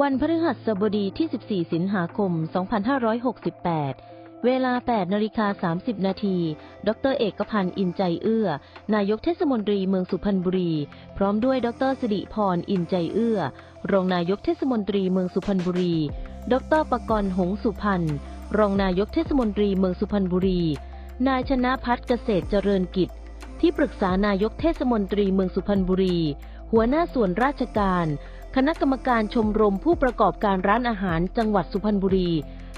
วันพฤหัสบดีที่ 14 สิงหาคม 2568 เวลา 8นาฬิกา30 นาที ดร เอกพันธ์ อินใจเอื้อ นายกเทศมนตรีเมืองสุพรรณบุรี พร้อมด้วย ดรสิริพร อินใจเอื้อ รองนายกเทศมนตรีเมืองสุพรรณบุรี ดรปกรณ์หงสุพรรณ รองนายกเทศมนตรีเมืองสุพรรณบุรี นายชนะพัฒน์เกษตรเจริญกิจ ที่ปรึกษานายกเทศมนตรีเมืองสุพรรณบุรี หัวหน้าส่วนราชการ คณะกรรมการชมรมผู้ประกอบการร้านอาหารจังหวัดสุพรรณบุรี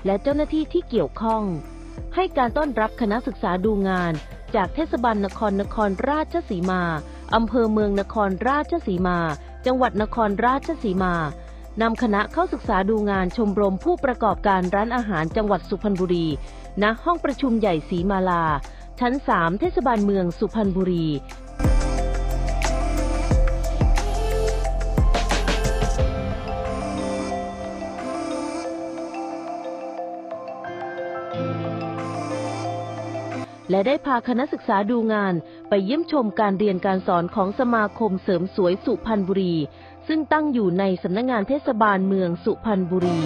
และเจ้าหน้าที่ที่เกี่ยวข้อง ให้การต้อนรับคณะศึกษาดูงาน จากเทศบาลนครนครราชสีมา อำเภอเมืองนครราชสีมา จังหวัดนครราชสีมานำคณะเข้าศึกษาดูงานชมรมผู้ประกอบการร้านอาหารจังหวัดสุพรรณบุรี ณ ห้องประชุมใหญ่ศรีมาลา ชั้น 3 เทศบาลเมืองสุพรรณบุรี และได้พาคณะศึกษาดูงานไปเยี่ยมชมการเรียนการสอนของสมาคมเสริมสวยสุพรรณบุรี ซึ่งตั้งอยู่ในสำนักงานเทศบาลเมืองสุพรรณบุรี